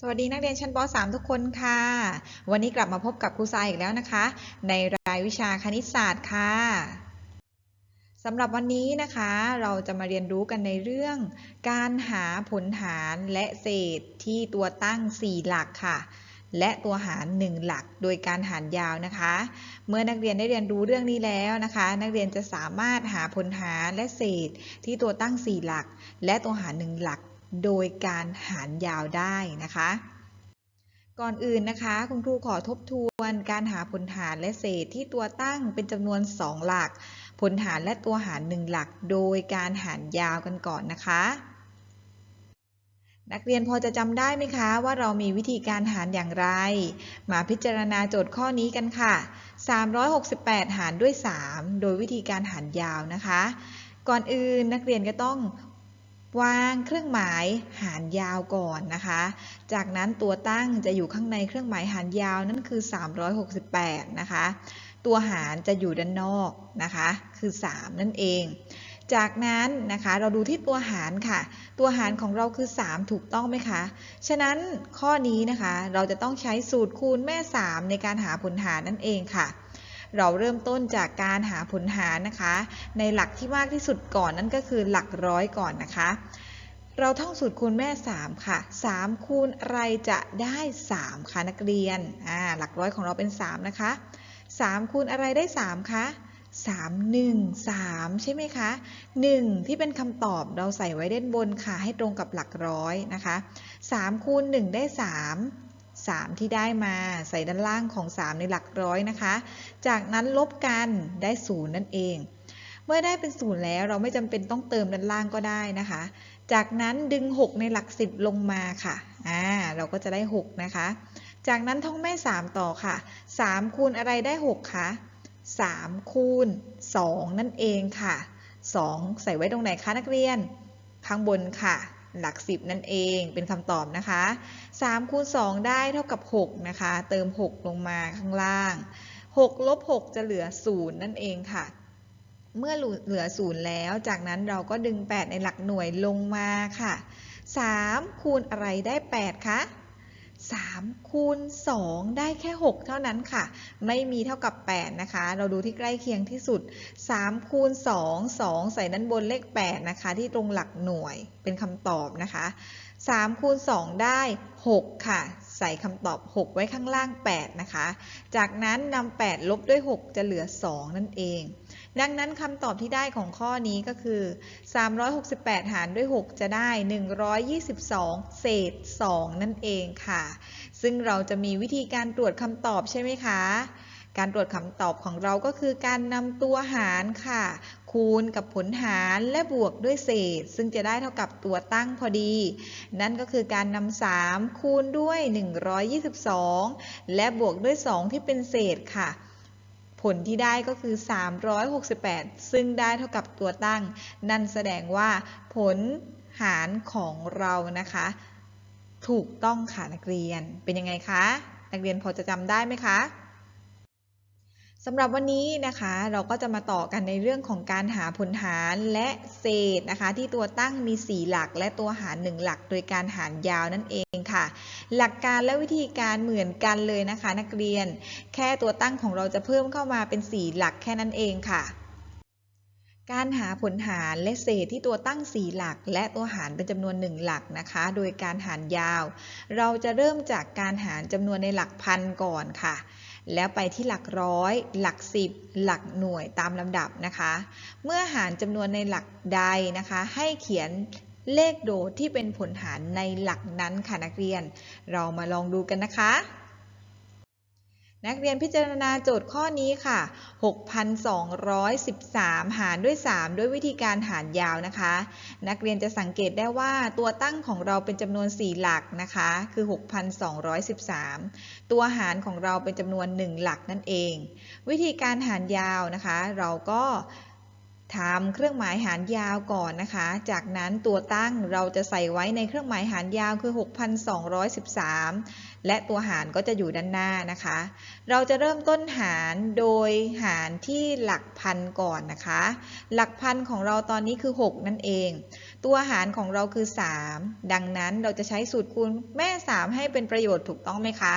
สวัสดีนักเรียนชั้นป .3 ทุกคนค่ะ วันนี้กลับมาพบกับครูทรายอีกแล้วนะคะ ในรายวิชาคณิตศาสตร์ค่ะสำหรับวันนี้นะคะ เราจะมาเรียนรู้กันในเรื่อง การหาผลหารและเศษที่ตัวตั้ง 4 หลักค่ะ และตัวหาร 1 หลักโดยการหารยาวนะคะ เมื่อนักเรียนได้เรียนรู้เรื่องนี้แล้วนะคะ นักเรียนจะสามารถหาผลหารและเศษที่ตัวตั้ง 4 หลัก และตัวหาร 1 หลัก โดยการหารยาวได้นะคะ ก่อนอื่นนะคะ คุณครูขอทบทวนการหาผลหารและเศษที่ตัวตั้งเป็นจำนวน 2 หลัก ผลหารและตัวหาร 1 หลัก โดยการหารยาวกันก่อนนะคะ นักเรียนพอจะจำได้ไหมคะ ว่าเรามีวิธีการหารอย่างไร มาพิจารณาโจทย์ข้อนี้กันค่ะ 368 หารด้วย 3 โดยวิธีการหารยาวนะคะก่อนอื่นนักเรียนก็ต้อง วางเครื่องหมายหารยาวก่อนนะคะ จากนั้นตัวตั้งจะอยู่ข้างในเครื่องหมายหารยาวนั่นคือ 368 นะคะ ตัวหารจะอยู่ด้านนอกนะคะ คือ 3 นั่นเอง จากนั้นนะคะเราดูที่ตัวหารค่ะ ตัวหารของเราคือ 3 ถูกต้องไหมคะ ฉะนั้นข้อนี้นะคะเราจะต้องใช้สูตรคูณแม่ 3 ในการหาผลหารนั่นเองค่ะ เราเริ่มต้นจากการหาผลหารนะคะ ในหลักที่มากที่สุดก่อนนั่นก็คือหลักร้อยก่อนนะคะ เราท่องสูตรคูณแม่ 3 ค่ะ 3 คูณอะไรจะได้ 3คะนักเรียนอ่าหลักร้อยของเราเป็น 3 นะคะ 3 คูณอะไรได้ 3 คะ3 1 3 ใช่ไหมคะ 1 ที่เป็นคำตอบเราใส่ไว้ด้านบนค่ะ ให้ตรงกับหลักร้อยนะคะ 3 คูณ 1 ได้ 3 3 ที่ได้มาใส่ด้านล่างของ 3 ในหลักร้อยนะคะ จากนั้นลบกันได้ 0 นั่นเอง เมื่อได้เป็น 0 แล้วเราไม่จำเป็นต้องเติมด้านล่างก็ได้นะคะ จากนั้นดึง 6 ในหลัก 10 ลงมาค่ะอ่าเราก็จะได้ 6 นะคะ จากนั้นท่องแม่ 3 ต่อค่ะ 3 คูณอะไรได้ 6คะ3 คูณ 2 นั่นเองค่ะ 2 ใส่ไว้ตรงไหนคะนักเรียน ข้างบนค่ะ หลัก 10 นั่นเองเป็นคำตอบนะคะ3คูณ2ได้เท่ากับ 6 นะคะ เติม 6 ลงมาข้างล่าง 6 ลบ 6 จะเหลือ 0 นั่นเองค่ะ เมื่อเหลือ 0 แล้ว จากนั้นเราก็ดึง 8 ในหลักหน่วยลงมาค่ะ 3 คูณอะไรได้ 8 คะ 3 คูณ 2 ได้แค่ 6 เท่านั้นค่ะ ไม่มีเท่ากับ 8 นะคะ เราดูที่ใกล้เคียงที่สุด 3 คูณ 2 2 ใส่ด้านบนเลข 8 นะคะ ที่ตรงหลักหน่วยเป็นคำตอบนะคะ 3 คูณ 2 ได้ 6 ค่ะ ใส่คำตอบ 6 ไว้ข้างล่าง 8 นะคะ จากนั้นนำ8 ลบด้วย 6 จะเหลือ 2 นั่นเอง ดังนั้นคำตอบที่ได้ของข้อนี้ก็คือ 368 หารด้วย 6 จะได้ 122 เศษ 2 นั่นเองค่ะ ซึ่งเราจะมีวิธีการตรวจคำตอบใช่ไหมคะการตรวจคำตอบของเราก็คือการนำตัวหารค่ะคูณกับผลหารและบวกด้วยเศษ ซึ่งจะได้เท่ากับตัวตั้งพอดี นั่นก็คือการนำ3คูณด้วย 122 และบวกด้วย 2 ที่เป็นเศษค่ะ ผลที่ได้ก็คือ 368 ซึ่งได้เท่ากับตัวตั้ง นั่นแสดงว่าผลหารของเรานะคะ ถูกต้องค่ะนักเรียนเป็นยังไงคะ นักเรียนพอจะจำได้ไหมคะ สำหรับวันนี้นะคะเราก็จะมาต่อกันในเรื่องของการหาผลหารและเศษนะคะ ที่ตัวตั้งมี 4 หลัก และตัวหาร 1 หลัก โดยการหารยาวนั่นเองค่ะ หลักการและวิธีการเหมือนกันเลยนะคะ นักเรียน แค่ตัวตั้งของเราจะเพิ่มเข้ามาเป็น 4 หลักแค่นั้นเองค่ะ การหาผลหารและเศษที่ตัวตั้ง 4 หลัก และตัวหารเป็นจำนวน 1 หลักนะคะ โดยการหารยาว เราจะเริ่มจากการหารจำนวนในหลักพันก่อนค่ะ แล้วไปที่หลักร้อย หลักสิบหลักหน่วยตามลำดับนะคะ เมื่อหารจำนวนในหลักใดนะคะ ให้เขียนเลขโดดที่เป็นผลหารในหลักนั้นค่ะนักเรียน เรามาลองดูกันนะคะ นักเรียนพิจารณาโจทย์ข้อนี้ค่ะ 6,213 หารด้วย 3 ด้วยวิธีการหารยาวนะคะ นักเรียนจะสังเกตได้ว่าตัวตั้งของเราเป็นจำนวน 4 หลักนะคะ คือ 6,213 ตัวหารของเราเป็นจำนวน 1 หลักนั่นเอง วิธีการหารยาวนะคะ เราก็ ทำเครื่องหมายหารยาวก่อนนะคะ จากนั้นตัวตั้งเราจะใส่ไว้ในเครื่องหมายหารยาวคือ 6,213 และตัวหารก็จะอยู่ด้านหน้านะคะ เราจะเริ่มต้นหารโดยหารที่หลักพันก่อนนะคะ หลักพันของเราตอนนี้คือ 6 นั่นเอง ตัวหารของเราคือ 3 ดังนั้นเราจะใช้สูตรคูณแม่ 3 ให้เป็นประโยชน์ถูกต้องไหมคะ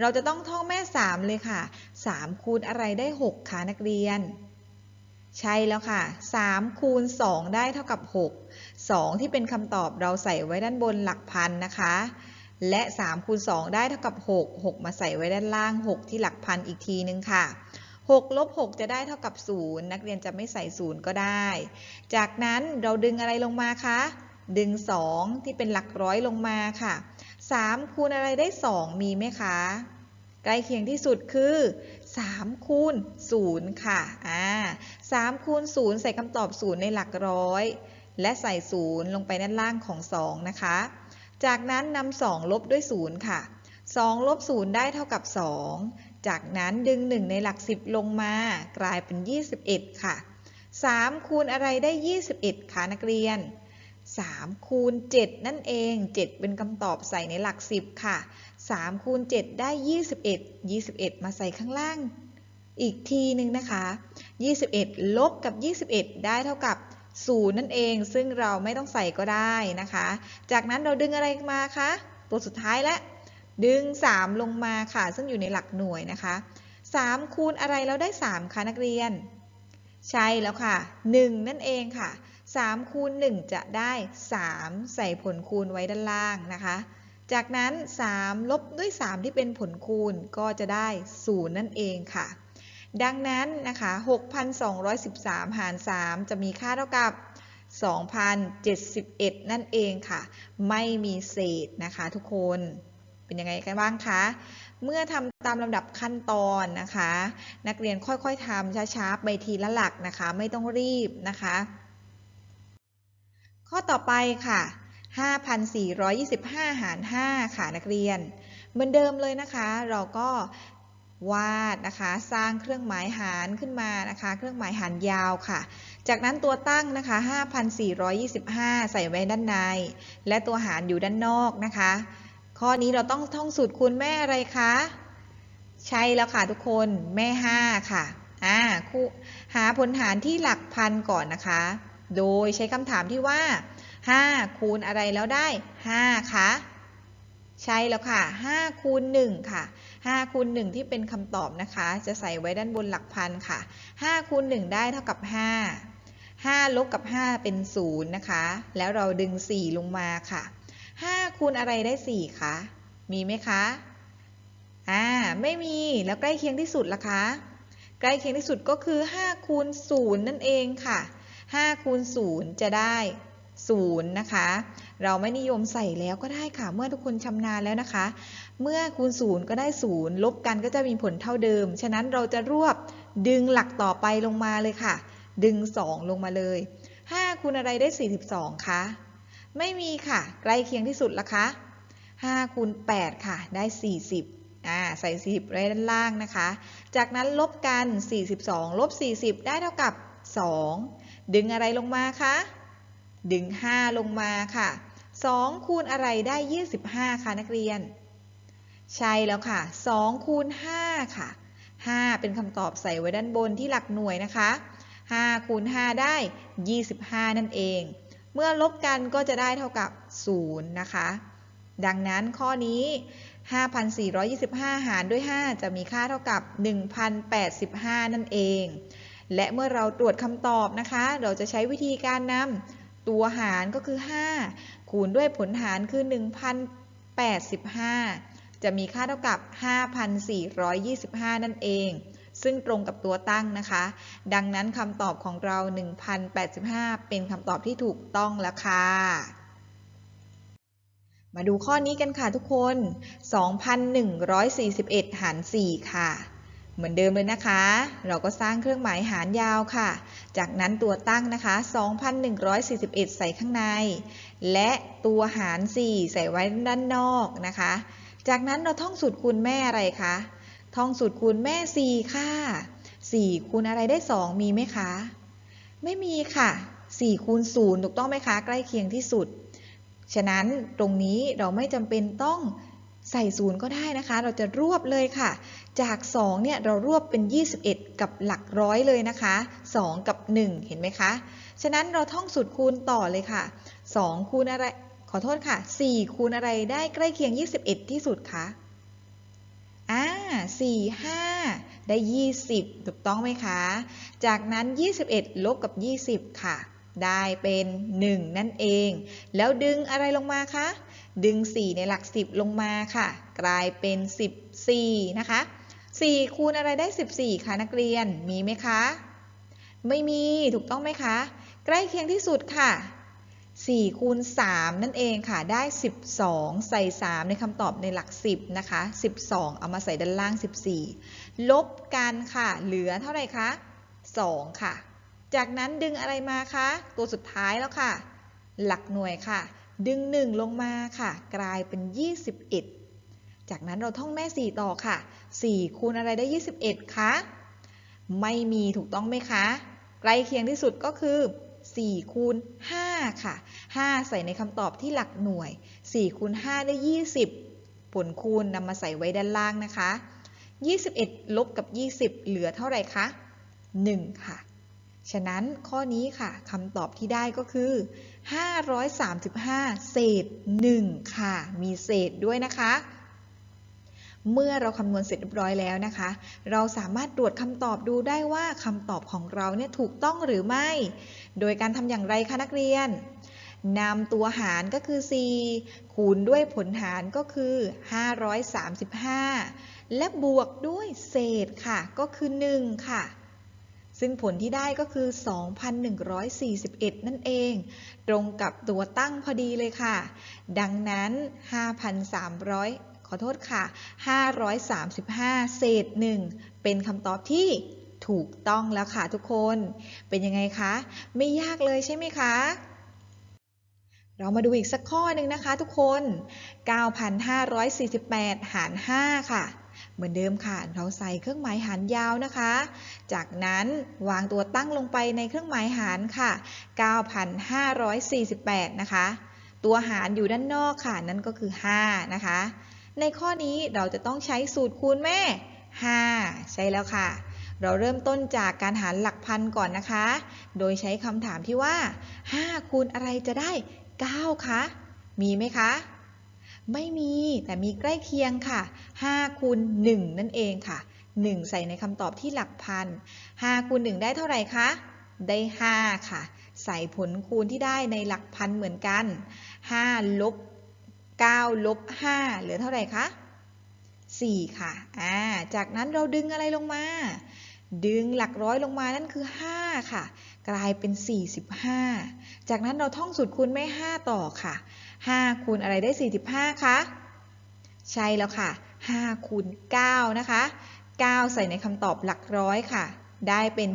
เราจะต้องท่องแม่ 3 เลยค่ะ 3 คูณอะไรได้ 6คะนักเรียน ใช่แล้วค่ะ 3 คูณ 2 ได้เท่ากับ 6 2 ที่เป็นคำตอบเราใส่ไว้ด้านบนหลักพันนะคะ และ 3 คูณ 2 ได้เท่ากับ 6 6 มาใส่ไว้ด้านล่าง 6 ที่หลักพันอีกทีนึงค่ะ 6 ลบ 6 จะได้เท่ากับ 0 นักเรียนจะไม่ใส่ 0 ก็ได้ จากนั้นเราดึงอะไรลงมาคะ ดึง 2 ที่เป็นหลักร้อยลงมาค่ะ 3 คูณอะไรได้ 2 มีไหมคะ ใกล้เคียงที่สุดคือ3คูณ0ค่ะอ่า3คูณ0ใส่คำตอบ 0 ในหลักร้อย และใส่ 0 ลงไปด้านล่างของ 2 นะคะ จากนั้นนำ2ลบด้วย 0 ค่ะ 2 ลบ 0 ได้เท่ากับ 2 จากนั้นดึง 1 ในหลัก 10 ลงมากลายเป็น 21 ค่ะ 3 คูณอะไรได้ 21คะนักเรียน 3 คูณ 7 นั่นเอง 7 เป็นคำตอบใส่ในหลัก 10 ค่ะ 3 คูณ 7 ได้ 21 21 มาใส่ข้างล่าง อีกทีหนึ่งนะคะ 21 ลบกับ 21 ได้เท่ากับ0นั่นเอง ซึ่งเราไม่ต้องใส่ก็ได้นะคะ จากนั้นเราดึงอะไรมาคะ ตัวสุดท้ายและ ดึง 3 ลงมาค่ะ ซึ่งอยู่ในหลักหน่วยนะคะ 3 คูณอะไรแล้วได้ 3คะนักเรียน ใช่แล้วค่ะ 1 นั่นเองค่ะ 3 คูณ 1 จะได้ 3 ใส่ผลคูณไว้ด้านล่างนะคะ จากนั้น 3 ลบด้วย 3 ที่เป็นผลคูณก็จะได้ 0 นั่นเองค่ะ ดังนั้นนะคะ 6,213 หาร 3 จะมีค่าเท่ากับ 2,071 นั่นเองค่ะ ไม่มีเศษนะคะทุกคน เป็นยังไงกันบ้างคะ เมื่อทำตามลำดับขั้นตอนนะคะ นักเรียนค่อยๆทำช้าๆไปทีละหลักนะคะ ไม่ต้องรีบนะคะ ข้อต่อไปค่ะ 5,425 หาร 5 ค่ะนักเรียน เหมือนเดิมเลยนะคะ เราก็วาดนะคะ สร้างเครื่องหมายหารขึ้นมานะคะ เครื่องหมายหารยาวค่ะ จากนั้นตัวตั้งนะคะ 5,425 ใส่ไว้ด้านใน และตัวหารอยู่ด้านนอกนะคะ ข้อนี้เราต้องท่องสูตรคูณแม่อะไรคะ ใช่แล้วค่ะทุกคนแม่ 5 ค่ะอ่าคูหาผลหารที่หลักพันก่อนนะคะ โดยใช้คำถามที่ว่า 5 คูณอะไรแล้วได้ 5 คะ ใช่แล้วค่ะ 5 คูณ 1 ค่ะ 5 คูณ 1 ที่เป็นคำตอบนะคะ จะใส่ไว้ด้านบนหลักพันค่ะ 5 คูณ 1 ได้เท่ากับ 5 5 ลบกับ 5 เป็น 0 นะคะ แล้วเราดึง 4 ลงมาค่ะ 5คูณอะไรได้ 4 คะ มีไหมคะ อ่า ไม่มี แล้วใกล้เคียงที่สุดล่ะคะ ใกล้เคียงที่สุดก็คือ 5คูณ0นั่นเองค่ะ 5คูณ0จะได้ 0 นะคะ เราไม่นิยมใส่แล้วก็ได้ค่ะ เมื่อทุกคนชำนาญแล้วนะคะ เมื่อคูณ 0 ก็ได้ 0 ลบกันก็จะมีผลเท่าเดิม ฉะนั้นเราจะรวบดึงหลักต่อไปลงมาเลยค่ะ ดึง 2 ลงมาเลย 5คูณอะไรได้ 42 คะ ไม่มีค่ะ ใกล้เคียงที่สุดละคะ5คูณ8ค่ะ ได้ 40อ่าใส่ 40 ไว้ด้านล่างนะคะ จากนั้นลบกัน 42 ลบ 40 ได้เท่ากับ 2 ดึงอะไรลงมาคะ ดึง 5 ลงมาค่ะ 2 คูณอะไรได้ 25 ค่ะนักเรียน ใช่แล้วค่ะ 2 คูณ 5 ค่ะ 5 เป็นคำตอบใส่ไว้ด้านบนที่หลักหน่วยนะคะ 5 คูณ 5 ได้ 25 นั่นเอง เมื่อลบกันก็จะได้เท่ากับ 0 นะคะ ดังนั้นข้อนี้ 5,425 หารด้วย 5 จะมีค่าเท่ากับ 1,085 นั่นเอง และเมื่อเราตรวจคำตอบนะคะ เราจะใช้วิธีการนำตัวหารก็คือ 5 คูณด้วยผลหารคือ 1,085 จะมีค่าเท่ากับ 5,425 นั่นเอง ซึ่งตรงกับตัวตั้งนะคะ ดังนั้นคำตอบของเรา 1,085 เป็นคำตอบที่ถูกต้องแล้วค่ะ มาดูข้อนี้กันค่ะทุกคน 2,141 หาร 4 ค่ะเหมือนเดิมเลยนะคะ เราก็สร้างเครื่องหมายหารยาวค่ะ จากนั้นตัวตั้งนะคะ 2,141 ใส่ข้างใน และตัวหาร 4 ใส่ไว้ด้านนอกนะคะ จากนั้นเราท่องสูตรคูณแม่อะไรคะ ท่องสูตรคูณแม่ 4 ค่ะ 4 คูณอะไรได้ 2 มีไหมคะ ไม่มีค่ะ 4 คูณ 0 ถูกต้องไหมคะ ใกล้เคียงที่สุด ฉะนั้นตรงนี้เราไม่จำเป็นต้องใส่ศูนย์ก็ได้นะคะ เราจะรวบเลยค่ะ จาก 2 เนี่ย เรารวบเป็น 21 กับหลักร้อยเลยนะคะ 2 กับ 1 เห็นไหมคะ ฉะนั้นเราท่องสูตรคูณต่อเลยค่ะ 2 คูณอะไร ขอโทษค่ะ 4 คูณอะไรได้ใกล้เคียง 21 ที่สุดคะอ่า 4 5 ได้ 20 ถูกต้องไหมคะ จากนั้น 21 ลบกับ 20 ค่ะ ได้เป็น 1 นั่นเอง แล้วดึงอะไรลงมาคะ ดึง 4 ในหลัก 10 ลงมาค่ะ กลายเป็น 14 นะคะ 4 คูณอะไรได้ 14 คะนักเรียน มีไหมคะ ไม่มี ถูกต้องไหมคะ ใกล้เคียงที่สุดค่ะ 4คูณ3นั่นเองค่ะได้ 12 ใส่ 3 ในคำตอบในหลัก 10 นะคะ 12 เอามาใส่ด้านล่าง 14 ลบกันค่ะ เหลือเท่าไหร่คะ 2 ค่ะ จากนั้นดึงอะไรมาคะ ตัวสุดท้ายแล้วค่ะ หลักหน่วยค่ะ ดึง 1 ลงมาค่ะ กลายเป็น 21 จากนั้นเราท่องแม่ 4 ต่อค่ะ 4 คูณอะไรได้ 21 คะ ไม่มีถูกต้องไหมคะ ใกล้เคียงที่สุดก็คือ 4 คูณ 5 ค่ะ 5 ใส่ในคำตอบที่หลักหน่วย 4 คูณ 5 ได้ 20 ผลคูณนำมาใส่ไว้ด้านล่างนะคะ 21 ลบกับ 20 เหลือเท่าไหร่คะ 1 ค่ะ ฉะนั้นข้อนี้ค่ะคำตอบที่ได้ก็คือ 535 เศษ 1 ค่ะ มีเศษด้วยนะคะ เมื่อเราคำนวณเสร็จเรียบร้อยแล้วนะคะ เราสามารถตรวจคำตอบดูได้ว่าคำตอบของเราเนี่ยถูกต้องหรือไม่ โดยการทำอย่างไรคะนักเรียนนำตัวหารก็คือ 4 คูณด้วยผลหารก็คือ 535 และบวกด้วยเศษค่ะ ก็คือ 1 ค่ะ ซึ่งผลที่ได้ก็คือ 2,141 นั่นเอง ตรงกับตัวตั้งพอดีเลยค่ะ ดังนั้น 5,300 ขอโทษค่ะ 535 เศษ 1 เป็นคำตอบที่ถูกต้องแล้วค่ะทุกคน เป็นยังไงคะ ไม่ยากเลยใช่ไหมคะ เรามาดูอีกสักข้อหนึ่งนะคะทุกคน 9,548 หาร 5 ค่ะ เหมือนเดิมค่ะ เราใส่เครื่องหมายหารยาวนะคะ จากนั้นวางตัวตั้งลงไปในเครื่องหมายหารค่ะ 9,548 นะคะ ตัวหารอยู่ด้านนอกค่ะ นั่นก็คือ 5 นะคะ ในข้อนี้เราจะต้องใช้สูตรคูณแม่ 5 ใช่แล้วค่ะ เราเริ่มต้นจากการหารหลักพันก่อนนะคะ โดยใช้คำถามที่ว่า 5 คูณอะไรจะได้ 9 คะ มีไหมคะ ไม่มีแต่มีใกล้เคียงค่ะ 5 คูณ 1 นั่นเองค่ะ 1 ใส่ในคำตอบที่หลักพัน 5 คูณ 1 ได้เท่าไหร่คะ ได้ 5 ค่ะ ใส่ผลคูณที่ได้ในหลักพันเหมือนกัน 5 ลบ 9ลบ5เหลือเท่าไหร่คะ 4 ค่ะ อ่า จากนั้นเราดึงอะไรลงมา ดึงหลักร้อยลงมานั่นคือ 5 ค่ะ กลายเป็น 45 จากนั้นเราท่องสูตรคูณแม่ 5 ต่อค่ะ 5 คูณอะไรได้ 45 คะ ใช่แล้วค่ะ 5 คูณ 9 นะคะ 9 ใส่ในคำตอบหลักร้อยค่ะ ได้เป็น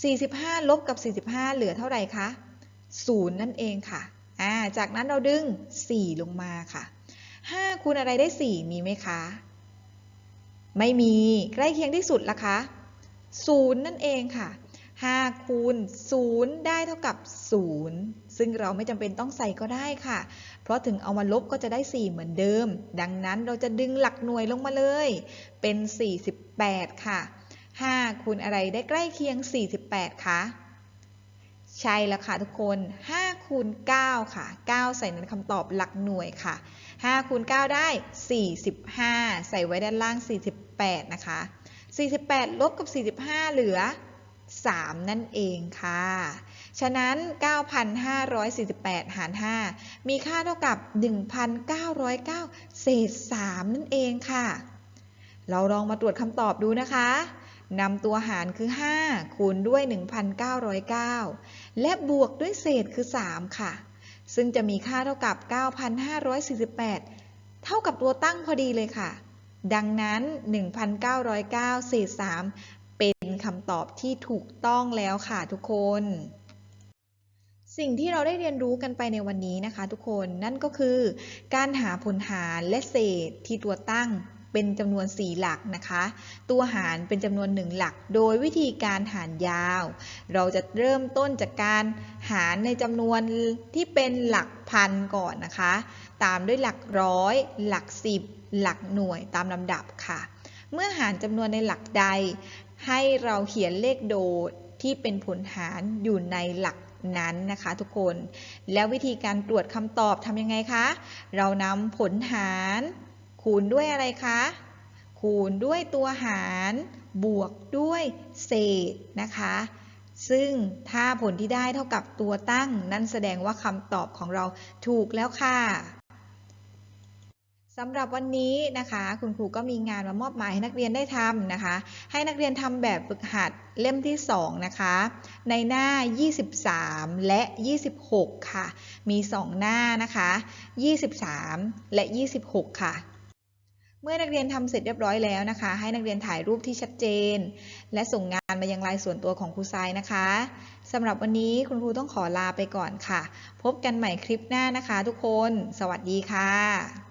45 45 ลบกับ 45 เหลือเท่าไหร่คะ 0 นั่นเองค่ะ อ่าจากนั้นเราดึง 4 ลงมาค่ะ 5 คูณอะไรได้ 4 มีไหมคะ ไม่มีใกล้เคียงที่สุดละคะ 0 นั่นเองค่ะ5คูณ0ได้เท่ากับ 0 ซึ่งเราไม่จำเป็นต้องใส่ก็ได้ค่ะ เพราะถึงเอามาลบก็จะได้ 4 เหมือนเดิม ดังนั้นเราจะดึงหลักหน่วยลงมาเลย เป็น 48 ค่ะ 5คูณอะไรได้ใกล้เคียง 48 คะ ใช่แล้วค่ะทุกคน5คูณ9ค่ะ 9 ใส่ในคำตอบหลักหน่วยค่ะ5คูณ9ได้ 45 ใส่ไว้ด้านล่าง 48 นะคะ 48 ลบกับ 45 เหลือ 3 นั่นเองค่ะ ฉะนั้น 9,548 หาร 5 มีค่าเท่ากับ 1,909 เศษ 3 นั่นเองค่ะ เราลองมาตรวจคำตอบดูนะคะ นำตัวหารคือ 5 คูณด้วย 1,909 และบวกด้วยเศษคือ 3 ค่ะ ซึ่งจะมีค่าเท่ากับ 9,548 เท่ากับตัวตั้งพอดีเลยค่ะ ดังนั้น 1,909เศษ3เป็นคำตอบที่ถูกต้องแล้วค่ะทุกคน สิ่งที่เราได้เรียนรู้กันไปในวันนี้นะคะ ทุกคนนั่นก็คือ การหาผลหารและเศษที่ตัวตั้ง เป็นจำนวน 4 หลักนะคะ ตัวหารเป็นจำนวน 1 หลัก โดยวิธีการหารยาว เราจะเริ่มต้นจากการหารในจำนวนที่เป็นหลักพันก่อนนะคะ ตามด้วยหลักร้อย หลักสิบหลักหน่วยตามลำดับค่ะ เมื่อหารจำนวนในหลักใด ให้เราเขียนเลขโดดที่เป็นผลหารอยู่ในหลักนั้นนะคะทุกคน แล้ววิธีการตรวจคำตอบทำยังไงคะ เรานำผลหาร คูณด้วยอะไรคะ คูณด้วยตัวหาร บวกด้วยเศษนะคะ ซึ่งถ้าผลที่ได้เท่ากับตัวตั้ง นั่นแสดงว่าคำตอบของเราถูกแล้วค่ะสำหรับวันนี้นะคะ คุณครูก็มีงานมามอบหมายให้นักเรียนได้ทำนะคะ ให้นักเรียนทำแบบฝึกหัดเล่มที่ 2 นะคะ ในหน้า 23 และ 26 ค่ะ มี 2 หน้านะคะ 23 และ 26 ค่ะ เมื่อนักเรียนทำเสร็จเรียบร้อยแล้วนะคะ ให้นักเรียนถ่ายรูปที่ชัดเจน และส่งงานมายังไลน์ส่วนตัวของครูทรายนะคะสำหรับวันนี้คุณครูต้องขอลาไปก่อนค่ะ พบกันใหม่คลิปหน้านะคะ ทุกคน สวัสดีค่ะ